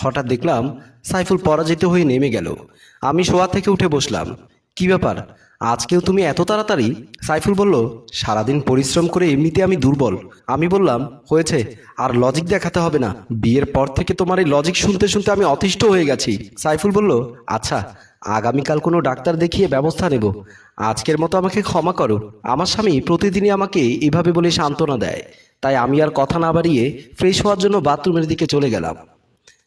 হঠাৎ দেখলাম সাইফুল পরাজিত হয়ে নেমে গেল। আমি শোয়া থেকে উঠে বসলাম। কি ব্যাপার? আজকেও তুমি এত তাড়াতাড়ি? সাইফুল বলল, সারাদিন পরিশ্রম করে এমনিতে আমি দুর্বল। আমি বললাম, হয়েছে, আর লজিক দেখাতে হবে না। বিয়ের পর থেকে তোমার এই লজিক শুনতে শুনতে আমি অতিষ্ঠ হয়ে গেছি। সাইফুল বলল আচ্ছা আগামীকাল কোনো ডাক্তার দেখিয়ে ব্যবস্থা নেব। আজকের মতো আমাকে ক্ষমা করো। আমার স্বামী প্রতিদিনই আমাকে এভাবে বলে সান্ত্বনা দেয়। তাই আমি আর কথা না বাড়িয়ে ফ্রেশ হওয়ার জন্য বাথরুমের দিকে চলে গেলাম।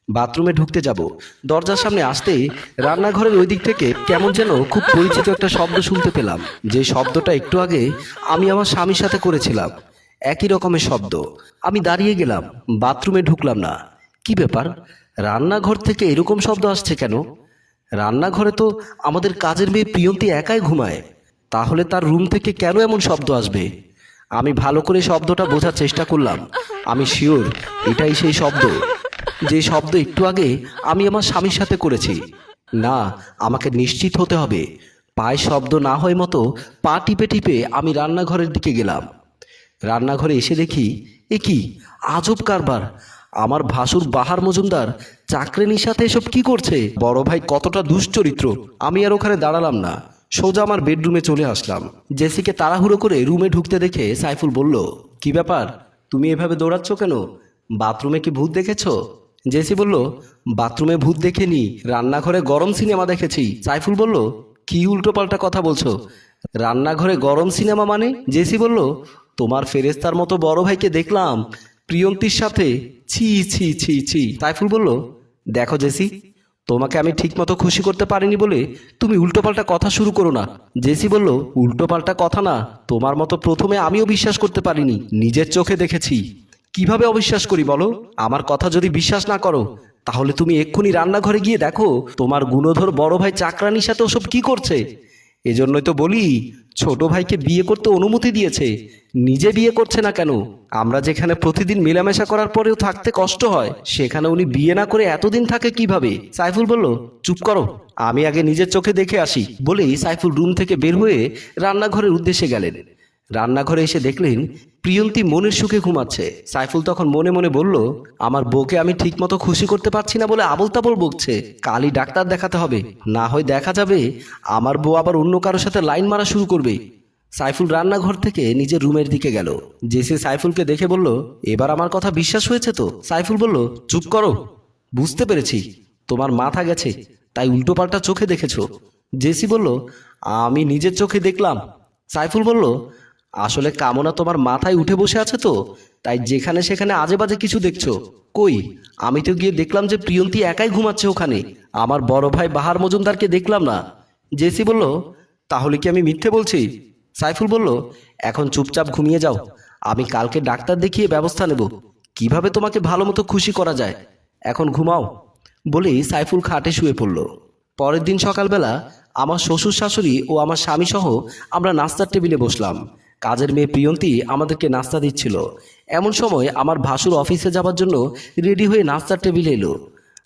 বাথরুমে ঢুকতে যাব। দরজার সামনে আসতেই রান্নাঘরের ওই দিক থেকে কেমন যেন খুব পরিচিত একটা শব্দ শুনতে পেলাম। যে শব্দটা একটু আগে আমি আমার স্বামীর সাথে করেছিলাম। একই রকমের শব্দ। আমি দাঁড়িয়ে গেলাম, বাথরুমে ঢুকলাম না। কি ব্যাপার? রান্নাঘর থেকে এরকম শব্দ আসছে কেন? রান্নাঘরে তো আমাদের কাজের মেয়ে প্রিয়ন্তী একাই ঘুমায়। তাহলে তার রুম থেকে কেন এমন শব্দ আসবে? আমি ভালো করে শব্দটা বোঝার চেষ্টা করলাম। আমি শিওর, এটাই সেই শব্দ। যে শব্দ একটু আগে আমি আমার স্বামীর সাথে করেছি। না, আমাকে নিশ্চিত হতে হবে। পায়ে শব্দ না হয় মতো পা টিপে টিপে আমি রান্নাঘরের দিকে গেলাম। রান্নাঘরে এসে দেখি, এ কি? আজব কারবার। আমার ভাসুর বাহার মজুমদার চাকরেনির সাথে এসব কি করছে? বড় ভাই কতটা দুশ্চরিত্র। আমি আর ওখানে দাঁড়ালাম না। সোজা আমার বেডরুমে চলে আসলাম। জেসিকে তাড়াহুড়ো করে রুমে ঢুকতে দেখে সাইফুল বলল, কি ব্যাপার? তুমি এভাবে দৌড়াচ্ছ কেন? বাথরুমে কি ভূত দেখেছ? জেসি বলল, বাথরুমে ভূত দেখেনি, রান্নাঘরে গরম সিনেমা দেখেছি। সাইফুল বলল, কি উল্টোপাল্টা কথা বলছো? রান্নাঘরে গরম সিনেমা মানে? জেসি বলল, তোমার ফেরেস্তার মতো বড় ভাইকে দেখলাম, প্রিয়ন্তীর সাথে। ছি ছি ছি ছি। সাইফুল বলল, দেখো জেসি, তোমাকে আমি ঠিকমতো খুশি করতে পারিনি বলে তুমি উল্টোপাল্টা কথা শুরু করো না। জেসি বলল, উল্টোপাল্টা কথা না, তোমার মতো প্রথমে আমিও বিশ্বাস করতে পারিনি, নিজের চোখে দেখেছি। কীভাবে অবিশ্বাস করি বলো? আমার কথা যদি বিশ্বাস না করো, তাহলে তুমি এক্ষুনি রান্নাঘরে গিয়ে দেখো, তোমার গুণধর বড় ভাই চাকরানির সাথে ওসব কি করছে। এজন্যই তো বলি, ছোট ভাইকে বিয়ে করতে অনুমতি দিয়েছে। নিজে বিয়ে করছে না কেন? আমরা যেখানে প্রতিদিন মেলামেশা করার পরেও থাকতে কষ্ট হয়, সেখানে উনি বিয়ে না করে এতদিন থাকে কীভাবে? সাইফুল বলল, চুপ করো, আমি আগে নিজের চোখে দেখে আসি। বলেই সাইফুল রুম থেকে বের হয়ে রান্নাঘরের উদ্দেশ্যে গেলেন। রান্নাঘরে এসে দেখলেন প্রিয়ন্তী মনের সুখে ঘুমাচ্ছে। সাইফুল তখন মনে মনে বলল, আমার বউকে আমি ঠিকমতো খুশি করতে পারছি না বলে আবল তাবল বকছে। কালই ডাক্তার দেখাতে হবে। না হয় দেখা যাবে, আমার বউ আবার অন্য কারোর সাথে লাইন মারা শুরু করবে। সাইফুল রান্নাঘর থেকে নিজের রুমের দিকে গেল। জেসি সাইফুলকে দেখে বলল, এবার আমার কথা বিশ্বাস হয়েছে তো? সাইফুল বলল, চুপ করো। বুঝতে পেরেছি। তোমার মাথা গেছে, তাই উল্টোপাল্টা চোখে দেখেছ। জেসি বলল, আমি নিজের চোখে দেখলাম। সাইফুল বলল আসলে কামনা তোমার মাথায় উঠে বসে আছে তো? তাই যেখানে সেখানে আজে বাজে কিছু দেখছ। কই? আমি তো গিয়ে দেখলাম যে প্রিয়ন্তী একাই ঘুমাচ্ছে ওখানে। আমার বড় ভাই বাহার মজুমদারকে দেখলাম না। জেসি বলল, তাহলে কি আমি মিথ্যে বলছি? সাইফুল বলল, এখন চুপচাপ ঘুমিয়ে যাও। আমি কালকে ডাক্তার দেখিয়ে ব্যবস্থা নেব। কীভাবে তোমাকে ভালো মতো খুশি করা যায়? এখন ঘুমাও। বলেই সাইফুল খাটে শুয়ে পড়ল। পরের দিন সকালবেলা আমার শ্বশুর শাশুড়ি ও আমার স্বামী সহ আমরা নাস্তার টেবিলে বসলাম। কাজের মেয়ে প্রিয়ন্তি আমাদেরকে নাস্তা দিচ্ছিল। এমন সময় আমার ভাসুর অফিসে যাবার জন্য রেডি হয়ে নাস্তার টেবিলে এলো।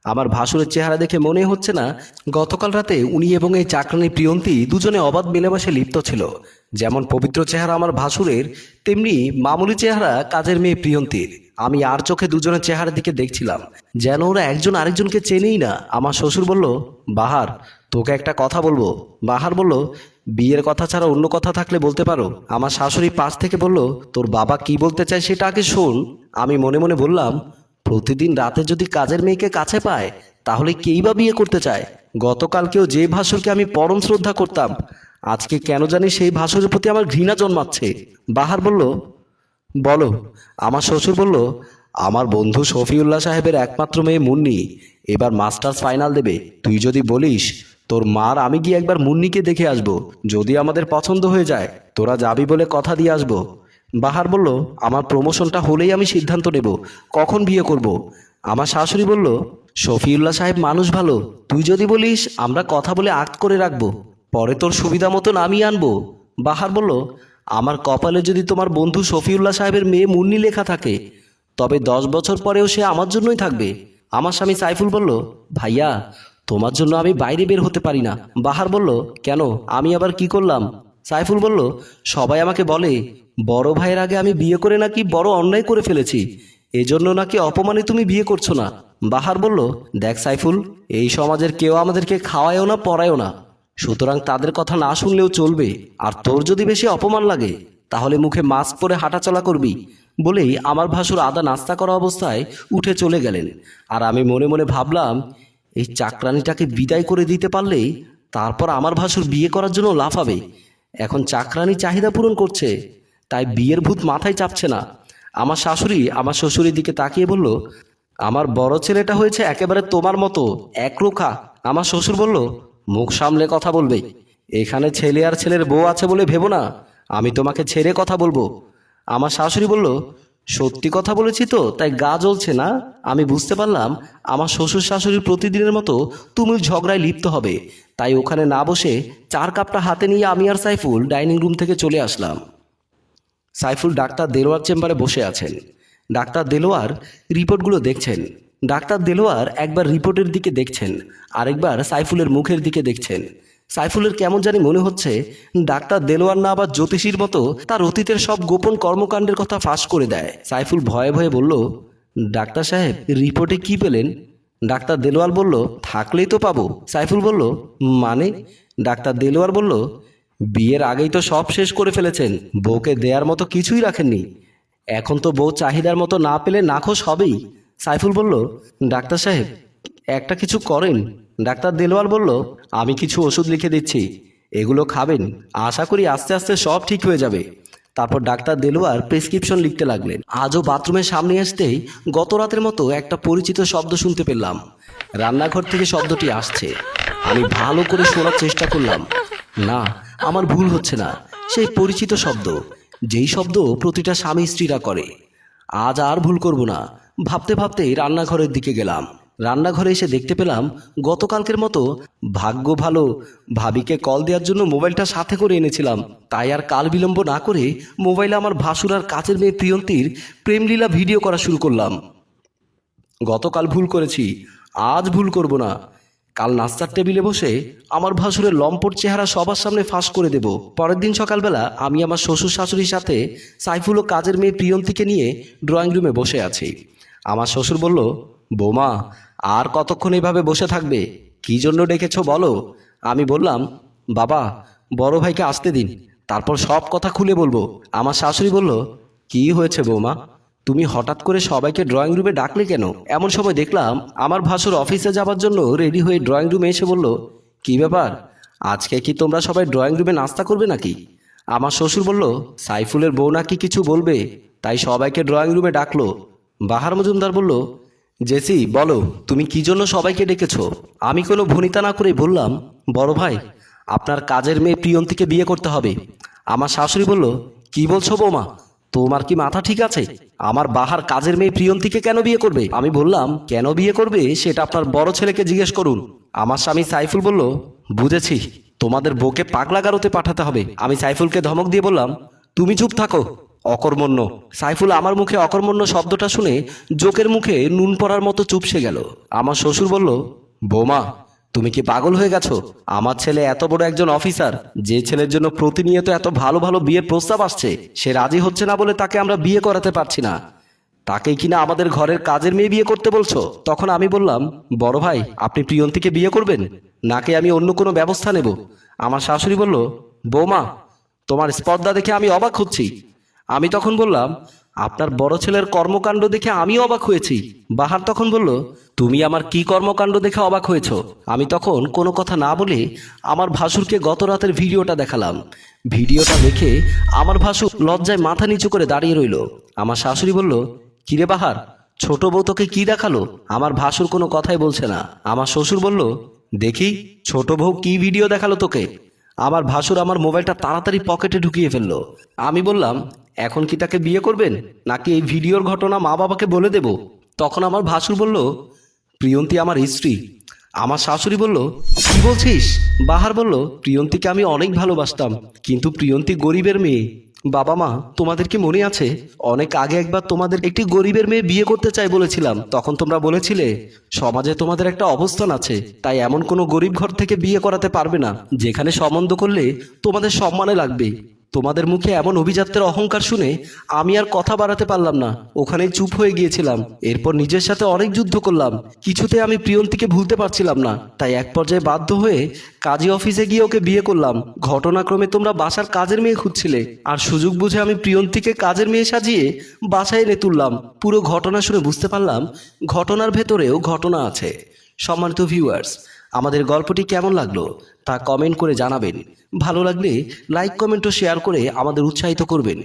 আমার ভাসুরের চেহারা দেখে মনে হচ্ছে না, গতকাল রাতে উনি এবং এই চাকরানি প্রিয়ন্তি দুজনে অবাধ মেলামেশে লিপ্ত ছিল। যেমন পবিত্র চেহারা আমার ভাসুরের, তেমনি মামুলি চেহারা কাজের মেয়ে প্রিয়ন্তীর। আমি আর চোখে দুজনের চেহারার দিকে দেখছিলাম। যেন ওরা একজন আরেকজনকে চেনেই না। আমার শ্বশুর বলল, বাহার, তোকে একটা কথা বলব। বাহার বলল বিয়ের কথা ছাড়া অন্য কথা থাকলে বলতে পারো? আমার শাশুড়ি পাশ থেকে বলল, তোর বাবা কি বলতে চায় সেটা আগে শোন। আমি মনে মনে বললাম, প্রতিদিন রাতে যদি কাজের মেয়েকে কাছে পায়, তাহলে কেই বা বিয়ে করতে চায়? গতকালকেও যে ভাসুরকে আমি পরম শ্রদ্ধা করতাম, আজকে কেন জানি সেই ভাসুরের প্রতি আমার ঘৃণা জন্মাচ্ছে। বাহার বলল, বলো। আমার শ্বশুর বলল, আমার বন্ধু শফিউল্লাহ সাহেবের একমাত্র মেয়ে মুন্নি, এবার মাস্টার্স ফাইনাল দেবে। তুই যদি বলিস তোর মার আমি গিয়ে একবার মুন্নিকে দেখে আসব, যদি আমাদের পছন্দ হয়ে যায়, তোরা যাবি বলে কথা দিয়ে আসব। বাহার বলল, আমার প্রমোশনটা হলেই আমি সিদ্ধান্ত নেব, কখন বিয়ে করব। আমার শাশুড়ি বলল, শফিউল্লাহ সাহেব মানুষ ভালো, তুই যদি বলিস, আমরা কথা বলে আক্ট করে রাখব, পরে তোর সুবিধা মতন আমি আনব। বাহার বলল, আমার কপালে যদি তোমার বন্ধু শফিউল্লাহ সাহেবের মেয়ে মুন্নি লেখা থাকে, তবে দশ বছর পরেও সে আমার জন্যই থাকবে। আমার স্বামী সাইফুল বলল, ভাইয়া তোমার জন্য আমি বাইরে বের হতে পারি না। বাহার বলল, কেন? আমি আবার কি করলাম? সাইফুল বলল, সবাই আমাকে বলে, বড় ভাইয়ের আগে আমি বিয়ে করে নাকি বড় অন্যায় করে ফেলেছি। এজন্য নাকি অপমানে তুমি বিয়ে করছ না? বাহার বলল, দেখ সাইফুল, এই সমাজের কেউ আমাদেরকে খাওয়ায়ও না, পড়ায়ও না। সুতরাং তাদের কথা না শুনলেও চলবে। আর তোর যদি বেশি অপমান লাগে, তাহলে মুখে মাস্ক পরে হাঁটাচলা করবি। বলেই আমার ভাসুর আদা নাস্তা করা অবস্থায় উঠে চলে গেলেন। আর আমি মনে মনে ভাবলাম এই চাকরানিটাকে বিদায় করে দিতে পারলেই তারপর আমার ভাসুর বিয়ে করার জন্য লাফাবে। এখন চাকরানি চাহিদা পূরণ করছে, তাই বিয়ের ভূত মাথায় চাপছে না। আমার শাশুড়ি আমার শ্বশুরের দিকে তাকিয়ে বলল, আমার বড় ছেলেটা হয়েছে একেবারে তোমার মতো, একরোখা। আমার শ্বশুর বলল, মুখ সামলে কথা বলবে। এখানে ছেলে আর ছেলের বউ আছে বলে ভেবো না, আমি তোমাকে ছেড়ে কথা বলব। আমার শাশুড়ি বলল সত্যি কথা বলেছি তো, তাই গা জ্বলছে না? আমি বুঝতে পারলাম, আমার শ্বশুর শাশুড়ির প্রতিদিনের মতো তুমি ঝগড়ায় লিপ্ত হবে। তাই ওখানে না বসে চার কাপটা হাতে নিয়ে আমি আর সাইফুল ডাইনিং রুম থেকে চলে আসলাম। সাইফুল ডাক্তার দেলোয়ার চেম্বারে বসে আছেন। ডাক্তার দেলোয়ার রিপোর্টগুলো দেখছেন। ডাক্তার দেলোয়ার একবার রিপোর্টের দিকে দেখছেন, আরেকবার সাইফুলের মুখের দিকে দেখছেন। সাইফুলের কেমন জানি মনে হচ্ছে ডাক্তার দেলোয়ার না আবার জ্যোতিষীর মতো তার অতীতের সব গোপন কর্মকাণ্ডের কথা ফাঁস করে দেয়। সাইফুল ভয়ে ভয়ে বলল, ডাক্তার সাহেব, রিপোর্টে কি পেলেন? ডাক্তার দেলোয়ার বলল, থাকলেই তো পাবো। সাইফুল বলল মানে? ডাক্তার দেলোয়ার বলল, বিয়ের আগেই তো সব শেষ করে ফেলেছেন, বউকে দেয়ার মতো কিছুই রাখেননি। এখন তো বউ চাহিদার মতো না পেলে নাখোশ হবেই। সাইফুল বলল, ডাক্তার সাহেব, একটা কিছু করেন। ডাক্তার দেলোয়ার বলল, আমি কিছু ওষুধ লিখে দিচ্ছি। এগুলো খাবেন। আশা করি আস্তে আস্তে সব ঠিক হয়ে যাবে। তারপর ডাক্তার দেলোয়ার প্রেসক্রিপশন লিখতে লাগলেন। আজও বাথরুমের সামনে আসতেই গত রাতের মতো একটা পরিচিত শব্দ শুনতে পেলাম। রান্নাঘর থেকে শব্দটি আসছে। আমি ভালো করে শোনার চেষ্টা করলাম। না, আমার ভুল হচ্ছে না। সেই পরিচিত শব্দ, যেই শব্দ প্রতিটা স্বামী স্ত্রীরা করে। আজ আর ভুল করব না। ভাবতে ভাবতে রান্নাঘরের দিকে গেলাম। রান্নাঘরে এসে দেখতে পেলাম গতকালকের মতো ভাগ্য ভালো। ভাবিকে কল দেওয়ার জন্য মোবাইলটা সাথে করে এনেছিলাম। তাই আর কাল বিলম্ব না করে মোবাইলে আমার ভাসুর আর কাছের মেয়ে প্রিয়ন্তীর প্রেমলীলা ভিডিও করা শুরু করলাম। গতকাল ভুল করেছি, আজ ভুল করব না। কাল নাস্তার টেবিলে বসে আমার ভাসুরের লম্পট চেহারা সবার সামনে ফাঁস করে দেব। পরের দিন সকালবেলা আমি আমার শ্বশুর শাশুড়ির সাথে সাইফুল ও কাজের মেয়ে প্রিয়ন্তীকে নিয়ে ড্রয়িং রুমে বসে আছি। আমার শ্বশুর বলল, বৌমা আর কতক্ষণ এভাবে বসে থাকবে? কি জন্য ডেকেছো বলো? আমি বললাম, বাবা, বড় ভাইকে আসতে দিন, তারপর সব কথা খুলে বলব। আমার শাশুড়ি বলল, কি হয়েছে বৌমা? তুমি হঠাৎ করে সবাইকে ড্রয়িং রুমে ডাকলে কেন? এমন সময় দেখলাম, আমার ভাসুর অফিসে যাবার জন্য রেডি হয়ে ড্রয়িং রুমে এসে বলল, কি ব্যাপার? আজকে কি তোমরা সবাই ড্রয়িং রুমে নাস্তা করবে নাকি? আমার শ্বশুর বলল, সাইফুলের বউ নাকি কিছু বলবে? তাই সবাইকে ড্রয়িং রুমে ডাকলো। বাহার মজুমদার বলল জেসি, বলো, তুমি কি জন্য সবাইকে ডেকেছো? আমি কোনো ভনিতা না করে বললাম, বড় ভাই, আপনার কাজের মেয়ে প্রিয়ন্তীকে বিয়ে করতে হবে। আমার শাশুড়ি বলল, কি বলছো বৌমা? তোমার কি মাথা ঠিক আছে? আমার বাহার কাজের মেয়ে প্রিয়ন্তীকে কেন বিয়ে করবে? আমি বললাম, কেন বিয়ে করবে সেটা আপনার বড় ছেলেকে জিজ্ঞেস করুন। আমার স্বামী সাইফুল বলল, বুঝেছি, তোমাদের বউকে পাগলা গারোতে পাঠাতে হবে। আমি সাইফুলকে ধমক দিয়ে বললাম, তুমি চুপ থাকো। অকর্মণ্য। সাইফুল, আমার মুখে অকর্মণ্য শব্দটা শুনে জোকের মুখে নুন পড়ার মতো চুপসে গেল। আমার শ্বশুর বলল, বোমা, তুমি কি পাগল হয়ে গেছো? আমার ছেলে এত বড় একজন অফিসার, যে ছেলের জন্য প্রতিনিয়ত এত ভালো ভালো বিয়ের প্রস্তাব আসছে, সে রাজি হচ্ছে না বলে তাকে আমরা বিয়ে করাতে পারছি না। তাকেই কিনা আমাদের ঘরের কাজের মেয়ে বিয়ে করতে বলছো? তখন আমি বললাম, বড় ভাই, আপনি প্রিয়ন্তীকে বিয়ে করবেন? নাকি আমি অন্য কোনো ব্যবস্থা নেব? আমার শাশুড়ি বলল, বৌমা, তোমার স্পর্ধা দেখে আমি অবাক হচ্ছি। আমি তখন বললাম, আপনার বড় ছেলের কর্মকাণ্ড দেখে আমি অবাক হয়েছি। বাহার তখন বলল, তুমি আমার কি কর্মকাণ্ড দেখে অবাক হয়েছ? আমি তখন কোনো কথা না বলে আমার ভাসুরকে গত রাতের ভিডিওটা দেখালাম। ভিডিওটা দেখে আমার ভাসুর লজ্জায় মাথা নিচু করে দাঁড়িয়ে রইল। আমার শাশুড়ি বলল, কিরে বাহার, ছোট বউ তোকে কি দেখাল? আমার ভাসুর কোনো কথাই বলছে না। আমার শ্বশুর বলল, দেখি, ছোট বউ কি ভিডিও দেখাল তোকে? আমার ভাসুর আমার মোবাইলটা তাড়াতাড়ি পকেটে ঢুকিয়ে ফেলল। আমি বললাম, এখন কি তাকে বিয়ে করবেন? নাকি এই ভিডিওর ঘটনা মা বাবাকে বলে দেব? তখন আমার ভাসুর বলল, প্রিয়ন্তী আমার স্ত্রী। আমার শাশুড়ি বলল, কি বলছিস? বাহার বলল, প্রিয়ন্তীকে আমি অনেক ভালোবাসতাম, কিন্তু প্রিয়ন্তী গরিবের মেয়ে। বাবা মা, তোমাদের কি মনে আছে? অনেক আগে একবার তোমাদের একটি গরিবের মেয়ে বিয়ে করতে চাই বলেছিলাম। তখন তোমরা বলেছিলে, সমাজে তোমাদের একটা অবস্থান আছে, তাই এমন কোনো গরিব ঘর থেকে বিয়ে করাতে পারবে না, যেখানে সম্বন্ধ করলে তোমাদের সম্মানে লাগবে। তোমাদের মুখে এমন অভিজাত্যের অহংকার শুনে আমি আর কথা বাড়াতে পারলাম না। ওখানেই চুপ হয়ে গিয়েছিলাম। এরপর নিজের সাথে অনেক যুদ্ধ করলাম। কিছুতে আমি প্রিয়ন্তীকে ভুলতে পারছিলাম না। তাই এক পর্যায়ে বাধ্য হয়ে কাজী অফিসে গিয়ে ওকে বিয়ে করলাম। ঘটনাক্রমে তোমরা বাসার কাজের মেয়ে খুঁজছিলে। আর সুযোগ বুঝে আমি প্রিয়ন্তীকে কাজের মেয়ে সাজিয়ে বাসায় এনে তুললাম। পুরো ঘটনা শুনে বুঝতে পারলাম, ঘটনার ভেতরেও ঘটনা আছে। সম্মানিত ভিউয়ার্স আমাদের গল্পটি কেমন লাগল তা কমেন্ট করে জানাবেন। ভালো লাগলে লাইক কমেন্ট ও শেয়ার করে আমাদের উৎসাহিত করবেন।